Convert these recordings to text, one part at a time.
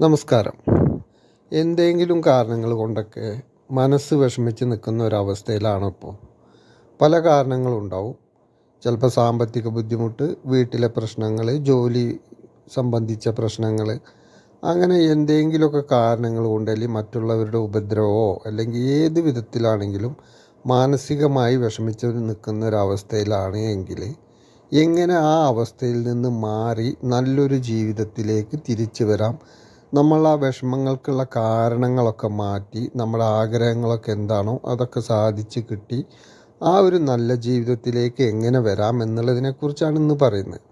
നമസ്കാരം. എന്തെങ്കിലും കാരണങ്ങൾ കൊണ്ടൊക്കെ മനസ്സ് വിഷമിച്ച് നിൽക്കുന്ന ഒരവസ്ഥയിലാണ് ഇപ്പോൾ പല കാരണങ്ങളുണ്ടാവും. ചിലപ്പോൾ സാമ്പത്തിക ബുദ്ധിമുട്ട് വീട്ടിലെ പ്രശ്നങ്ങൾ ജോലി സംബന്ധിച്ച പ്രശ്നങ്ങൾ അങ്ങനെ എന്തെങ്കിലുമൊക്കെ കാരണങ്ങൾ കൊണ്ട് അല്ലെങ്കിൽ മറ്റുള്ളവരുടെ ഉപദ്രവമോ അല്ലെങ്കിൽ ഏത് വിധത്തിലാണെങ്കിലും മാനസികമായി വിഷമിച്ച് നിൽക്കുന്ന ഒരവസ്ഥയിലാണ് എങ്കിൽ എങ്ങനെ ആ അവസ്ഥയിൽ നിന്ന് മാറി നല്ലൊരു ജീവിതത്തിലേക്ക് തിരിച്ചു വരാം നമ്മൾ ആ വിഷമങ്ങൾക്കുള്ള കാരണങ്ങളൊക്കെ മാറ്റി നമ്മുടെ ആഗ്രഹങ്ങളൊക്കെ എന്താണോ അതൊക്കെ സാധിച്ച് കിട്ടി ആ ഒരു നല്ല ജീവിതത്തിലേക്ക് എങ്ങനെ വരാം എന്നുള്ളതിനെക്കുറിച്ചാണ് ഇന്ന് പറയുന്നത്.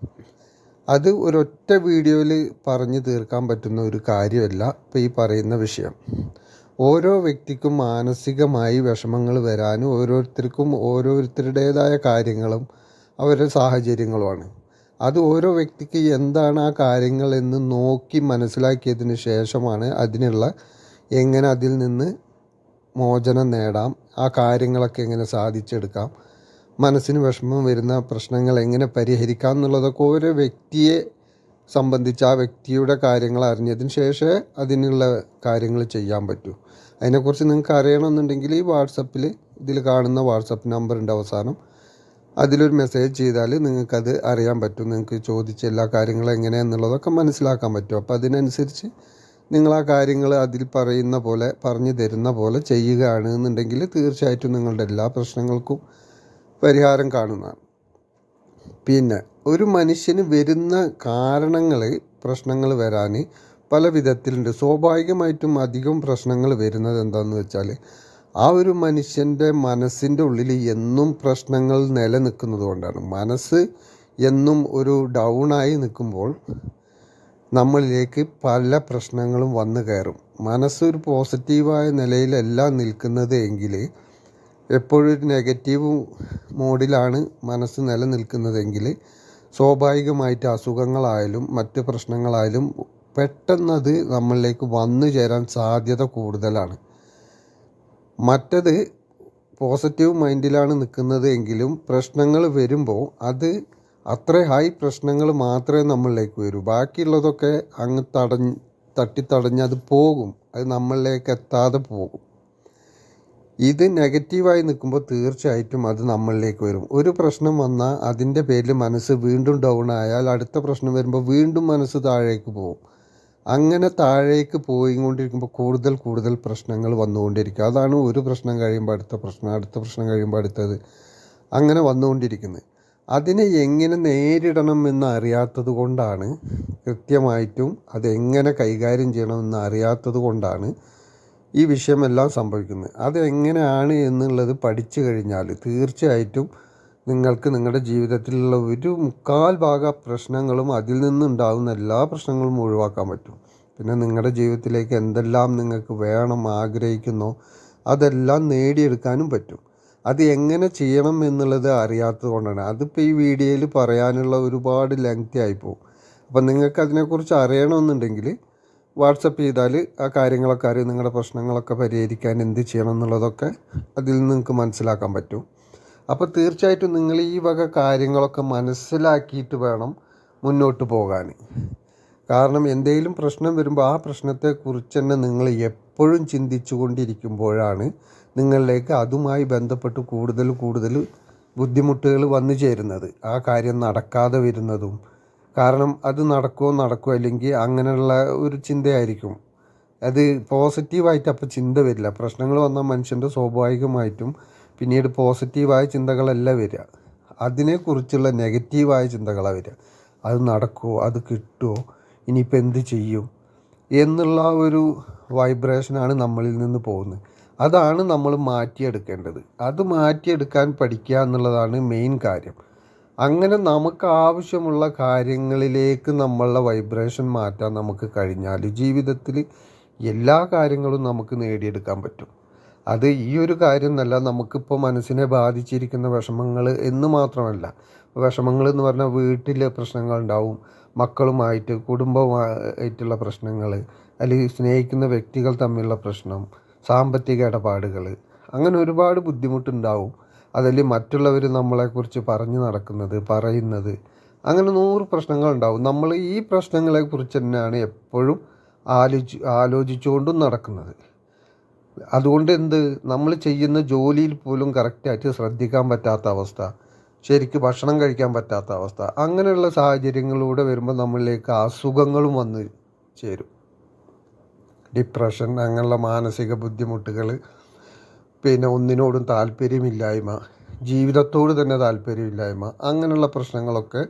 അത് ഒരൊറ്റ വീഡിയോയിൽ പറഞ്ഞു തീർക്കാൻ പറ്റുന്ന ഒരു കാര്യമല്ല ഇപ്പോൾ ഈ പറയുന്ന വിഷയം. ഓരോ വ്യക്തിക്കും മാനസികമായി വിഷമങ്ങൾ വരാനും ഓരോരുത്തർക്കും ഓരോരുത്തരുടേതായ കാര്യങ്ങളും അവരുടെ സാഹചര്യങ്ങളുമാണ്. അത് ഓരോ വ്യക്തിക്ക് എന്താണ് ആ കാര്യങ്ങൾ എന്ന് നോക്കി മനസ്സിലാക്കിയതിന് ശേഷമാണ് അതിനുള്ള എങ്ങനെ അതിൽ നിന്ന് മോചനം നേടാം ആ കാര്യങ്ങളൊക്കെ എങ്ങനെ സാധിച്ചെടുക്കാം മനസ്സിന് വിഷമം വരുന്ന പ്രശ്നങ്ങൾ എങ്ങനെ പരിഹരിക്കാം എന്നുള്ളതൊക്കെ ഓരോ വ്യക്തിയെ സംബന്ധിച്ച് ആ വ്യക്തിയുടെ കാര്യങ്ങൾ അറിഞ്ഞതിന് ശേഷമേ അതിനുള്ള കാര്യങ്ങൾ ചെയ്യാൻ പറ്റൂ. അതിനെക്കുറിച്ച് നിങ്ങൾക്ക് അറിയണമെന്നുണ്ടെങ്കിൽ ഈ വാട്സപ്പിൽ ഇതിൽ കാണുന്ന വാട്സപ്പ് നമ്പറിന്റെ അവസാനം അതിലൊരു മെസ്സേജ് ചെയ്താൽ നിങ്ങൾക്കത് അറിയാൻ പറ്റും. നിങ്ങൾക്ക് ചോദിച്ച എല്ലാ കാര്യങ്ങളും എങ്ങനെയാണെന്നുള്ളതൊക്കെ മനസ്സിലാക്കാൻ പറ്റും. അപ്പോൾ അതിനനുസരിച്ച് നിങ്ങൾ ആ കാര്യങ്ങൾ അതിൽ പറയുന്ന പോലെ പറഞ്ഞു തരുന്ന പോലെ ചെയ്യുകയാണ് എന്നുണ്ടെങ്കിൽ തീർച്ചയായിട്ടും നിങ്ങളുടെ എല്ലാ പ്രശ്നങ്ങൾക്കും പരിഹാരം കാണുന്നതാണ്. പിന്നെ ഒരു മനുഷ്യന് വരുന്ന കാരണങ്ങൾ പ്രശ്നങ്ങൾ വരാൻ പല വിധത്തിലുണ്ട് സ്വാഭാവികമായിട്ടും അധികം പ്രശ്നങ്ങൾ വരുന്നത് എന്താണെന്ന് വെച്ചാൽ ആ ഒരു മനുഷ്യന്റെ മനസ്സിന്റെ ഉള്ളിൽ എന്നും പ്രശ്നങ്ങൾ നിലനിൽക്കുന്നത് കൊണ്ടാണ്. മനസ്സ് എന്നും ഒരു ഡൗണായി നിൽക്കുമ്പോൾ നമ്മളിലേക്ക് പല പ്രശ്നങ്ങളും വന്നു കയറും. മനസ്സൊരു പോസിറ്റീവായ നിലയിലല്ല നിൽക്കുന്നത് എങ്കിൽ എപ്പോഴും ഒരു നെഗറ്റീവ് മോഡിലാണ് മനസ്സ് നിലനിൽക്കുന്നതെങ്കിൽ സ്വാഭാവികമായിട്ട് അസുഖങ്ങളായാലും മറ്റ് പ്രശ്നങ്ങളായാലും പെട്ടെന്നത് നമ്മളിലേക്ക് വന്നു ചേരാൻ സാധ്യത കൂടുതലാണ്. മറ്റത് പോസിറ്റീവ് മൈൻഡിലാണ് നിൽക്കുന്നത് എങ്കിലും പ്രശ്നങ്ങൾ വരുമ്പോൾ അത് അത്ര ഹൈ പ്രശ്നങ്ങൾ മാത്രമേ നമ്മളിലേക്ക് വരൂ. ബാക്കിയുള്ളതൊക്കെ അങ്ങ് തടഞ്ഞ് തട്ടിത്തടഞ്ഞ് അത് പോകും. അത് നമ്മളിലേക്ക് എത്താതെ പോകും. ഇത് നെഗറ്റീവായി നിൽക്കുമ്പോൾ തീർച്ചയായിട്ടും അത് നമ്മളിലേക്ക് വരും. ഒരു പ്രശ്നം വന്നാൽ അതിന്റെ പേരിൽ മനസ്സ് വീണ്ടും ഡൗൺ ആയാൽ അടുത്ത പ്രശ്നം വരുമ്പോൾ വീണ്ടും മനസ്സ് താഴേക്ക് പോകും. അങ്ങനെ താഴേക്ക് പോയിക്കൊണ്ടിരിക്കുമ്പോൾ കൂടുതൽ കൂടുതൽ പ്രശ്നങ്ങൾ വന്നുകൊണ്ടിരിക്കുക അതാണ് ഒരു പ്രശ്നം കഴിയുമ്പോൾ അടുത്ത പ്രശ്നം അടുത്ത പ്രശ്നം കഴിയുമ്പോൾ അടുത്തത് അങ്ങനെ വന്നുകൊണ്ടിരിക്കുന്നത് അതിനെ എങ്ങനെ നേരിടണം എന്ന് അറിയാത്തത് കൊണ്ടാണ് കൃത്യമായിട്ടും അതെങ്ങനെ കൈകാര്യം ചെയ്യണമെന്ന് അറിയാത്തത് കൊണ്ടാണ് ഈ വിഷയമെല്ലാം സംഭവിക്കുന്നത് അതെങ്ങനെയാണ് എന്നുള്ളത് പഠിച്ചു കഴിഞ്ഞാൽ തീർച്ചയായിട്ടും നിങ്ങൾക്ക് നിങ്ങളുടെ ജീവിതത്തിലുള്ള ഒരു മുക്കാൽ ഭാഗ പ്രശ്നങ്ങളും അതിൽ നിന്നുണ്ടാകുന്ന എല്ലാ പ്രശ്നങ്ങളും ഒഴിവാക്കാൻ പറ്റും. പിന്നെ നിങ്ങളുടെ ജീവിതത്തിലേക്ക് എന്തെല്ലാം നിങ്ങൾക്ക് വേണം ആഗ്രഹിക്കുന്നു അതെല്ലാം നേടിയെടുക്കാനും പറ്റും. അത് എങ്ങനെ ചെയ്യണം എന്നുള്ളത് അറിയാത്തത് കൊണ്ടാണ്. അതിപ്പോൾ ഈ വീഡിയോയിൽ പറയാനുള്ള ഒരുപാട് ലെങ്തി ആയിപ്പോവും. അപ്പം നിങ്ങൾക്ക് അതിനെക്കുറിച്ച് അറിയണമെന്നുണ്ടെങ്കിൽ വാട്സപ്പ് ചെയ്താൽ ആ കാര്യങ്ങളൊക്കെ അറിയും. നിങ്ങളുടെ പ്രശ്നങ്ങളൊക്കെ പരിഹരിക്കാൻ എന്ത് ചെയ്യണം എന്നുള്ളതൊക്കെ അതിൽ നിന്ന് നിങ്ങൾക്ക് മനസ്സിലാക്കാൻ പറ്റും. അപ്പോൾ തീർച്ചയായിട്ടും നിങ്ങൾ ഈ വക കാര്യങ്ങളൊക്കെ മനസ്സിലാക്കിയിട്ട് വേണം മുന്നോട്ട് പോകാൻ. കാരണം എന്തെങ്കിലും പ്രശ്നം വരുമ്പോൾ ആ പ്രശ്നത്തെക്കുറിച്ച് തന്നെ നിങ്ങൾ എപ്പോഴും ചിന്തിച്ചു കൊണ്ടിരിക്കുമ്പോഴാണ് നിങ്ങളിലേക്ക് അതുമായി ബന്ധപ്പെട്ട് കൂടുതൽ കൂടുതൽ ബുദ്ധിമുട്ടുകൾ വന്നു ചേരുന്നത്. ആ കാര്യം നടക്കാതെ വരുന്നതും കാരണം അത് നടക്കുമോ നടക്കുമോ അല്ലെങ്കിൽ അങ്ങനെയുള്ള ഒരു ചിന്തയായിരിക്കും. അത് പോസിറ്റീവായിട്ട് അപ്പോൾ ചിന്ത വരില്ല. പ്രശ്നങ്ങൾ വന്നാൽ മനുഷ്യന്റെ സ്വാഭാവികമായിട്ടും പിന്നീട് പോസിറ്റീവായ ചിന്തകളല്ല വരിക. അതിനെക്കുറിച്ചുള്ള നെഗറ്റീവായ ചിന്തകളാണ് വരിക. അത് നടക്കുമോ അത് കിട്ടുമോ ഇനിയിപ്പോൾ എന്ത് ചെയ്യും? എന്നുള്ള ഒരു വൈബ്രേഷനാണ് നമ്മളിൽ നിന്ന് പോകുന്നത്. അതാണ് നമ്മൾ മാറ്റിയെടുക്കേണ്ടത്. അത് മാറ്റിയെടുക്കാൻ പഠിക്കുക എന്നുള്ളതാണ് മെയിൻ കാര്യം. അങ്ങനെ നമുക്ക് ആവശ്യമുള്ള കാര്യങ്ങളിലേക്ക് നമ്മളുടെ വൈബ്രേഷൻ മാറ്റാൻ നമുക്ക് കഴിഞ്ഞാൽ ജീവിതത്തിൽ എല്ലാ കാര്യങ്ങളും നമുക്ക് നേടിയെടുക്കാൻ പറ്റും. അത് ഈ ഒരു കാര്യം എന്നല്ല നമുക്കിപ്പോൾ മനസ്സിനെ ബാധിച്ചിരിക്കുന്ന വിഷമങ്ങൾ എന്ന് മാത്രമല്ല. വിഷമങ്ങൾ എന്ന് പറഞ്ഞാൽ വീട്ടിലെ പ്രശ്നങ്ങളുണ്ടാവും. മക്കളുമായിട്ട് കുടുംബമായിട്ടുള്ള പ്രശ്നങ്ങൾ അല്ലെങ്കിൽ സ്നേഹിക്കുന്ന വ്യക്തികൾ തമ്മിലുള്ള പ്രശ്നം സാമ്പത്തിക ഇടപാടുകൾ അങ്ങനെ ഒരുപാട് ബുദ്ധിമുട്ടുണ്ടാവും. അതിൽ മറ്റുള്ളവർ നമ്മളെക്കുറിച്ച് പറഞ്ഞു നടക്കുന്നത് പറയുന്നത്. അങ്ങനെ നൂറ് പ്രശ്നങ്ങളുണ്ടാവും. നമ്മൾ ഈ പ്രശ്നങ്ങളെക്കുറിച്ച് തന്നെയാണ് എപ്പോഴും ആലോചി ആലോചിച്ചുകൊണ്ടും നടക്കുന്നത്. അതുകൊണ്ട് എന്ത്? നമ്മൾ ചെയ്യുന്ന ജോലിയിൽ പോലും കറക്റ്റായിട്ട് ശ്രദ്ധിക്കാൻ പറ്റാത്ത അവസ്ഥ. ശരിക്ക് ഭക്ഷണം കഴിക്കാൻ പറ്റാത്ത അവസ്ഥ. അങ്ങനെയുള്ള സാഹചര്യങ്ങളിലൂടെ വരുമ്പോൾ നമ്മളിലേക്ക് അസുഖങ്ങളും വന്ന് ചേരും. ഡിപ്രഷൻ അങ്ങനെയുള്ള മാനസിക ബുദ്ധിമുട്ടുകൾ പിന്നെ ഒന്നിനോടും താല്പര്യമില്ലായ്മ ജീവിതത്തോട് തന്നെ താല്പര്യമില്ലായ്മ അങ്ങനെയുള്ള പ്രശ്നങ്ങളൊക്കെ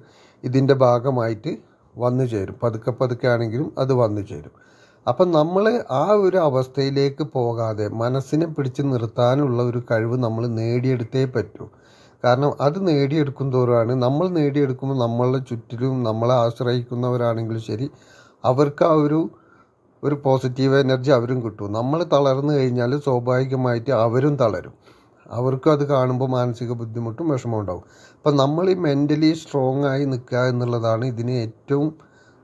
ഇതിന്റെ ഭാഗമായിട്ട് വന്നു ചേരും. പതുക്കെ പതുക്കെ ആണെങ്കിലും അത് വന്നു ചേരും. അപ്പം നമ്മൾ ആ ഒരു അവസ്ഥയിലേക്ക് പോകാതെ മനസ്സിനെ പിടിച്ച് നിർത്താനുള്ള ഒരു കഴിവ് നമ്മൾ നേടിയെടുത്തേ പറ്റൂ. കാരണം അത് നേടിയെടുക്കും തോറുമാണ് നമ്മൾ നേടിയെടുക്കുമ്പോൾ നമ്മളുടെ ചുറ്റിലും നമ്മളെ ആശ്രയിക്കുന്നവരാണെങ്കിലും ശരി അവർക്ക് ആ ഒരു ഒരു പോസിറ്റീവ് എനർജി അവരും കിട്ടും. നമ്മൾ തളർന്നു കഴിഞ്ഞാൽ സ്വാഭാവികമായിട്ട് അവരും തളരും. അവർക്കും അത് കാണുമ്പോൾ മാനസിക ബുദ്ധിമുട്ടും വിഷമം ഉണ്ടാവും. അപ്പം നമ്മൾ ഈ മെന്റലി സ്ട്രോങ് ആയി നിൽക്കുക എന്നുള്ളതാണ് ഇതിന് ഏറ്റവും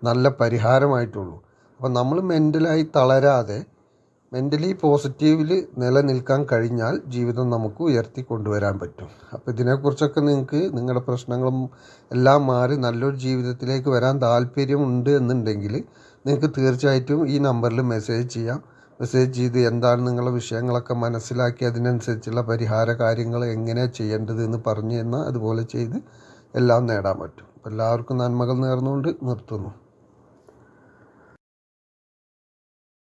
നല്ല പരിഹാരമായിട്ടുള്ളൂ. അപ്പം നമ്മൾ മെന്റലായി തളരാതെ മെന്റലി പോസിറ്റീവിൽ നിലനിൽക്കാൻ കഴിഞ്ഞാൽ ജീവിതം നമുക്ക് ഉയർത്തി കൊണ്ടുവരാൻ പറ്റും. അപ്പോൾ ഇതിനെക്കുറിച്ചൊക്കെ നിങ്ങൾക്ക് നിങ്ങളുടെ പ്രശ്നങ്ങളും എല്ലാം മാറി നല്ലൊരു ജീവിതത്തിലേക്ക് വരാൻ താല്പര്യമുണ്ട് എന്നുണ്ടെങ്കിൽ നിങ്ങൾക്ക് തീർച്ചയായിട്ടും ഈ നമ്പറിൽ മെസ്സേജ് ചെയ്യാം. മെസ്സേജ് ചെയ്ത് എന്താണ് നിങ്ങളുടെ വിഷയങ്ങളൊക്കെ മനസ്സിലാക്കി അതിനനുസരിച്ചുള്ള പരിഹാര കാര്യങ്ങൾ എങ്ങനെ ചെയ്യേണ്ടത് എന്ന് പറഞ്ഞു തന്നാൽ അതുപോലെ ചെയ്ത് എല്ലാം നേടാൻ പറ്റും. അപ്പോൾ എല്ലാവർക്കും നന്മകൾ നേർന്നുകൊണ്ട് നിർത്തുന്നു.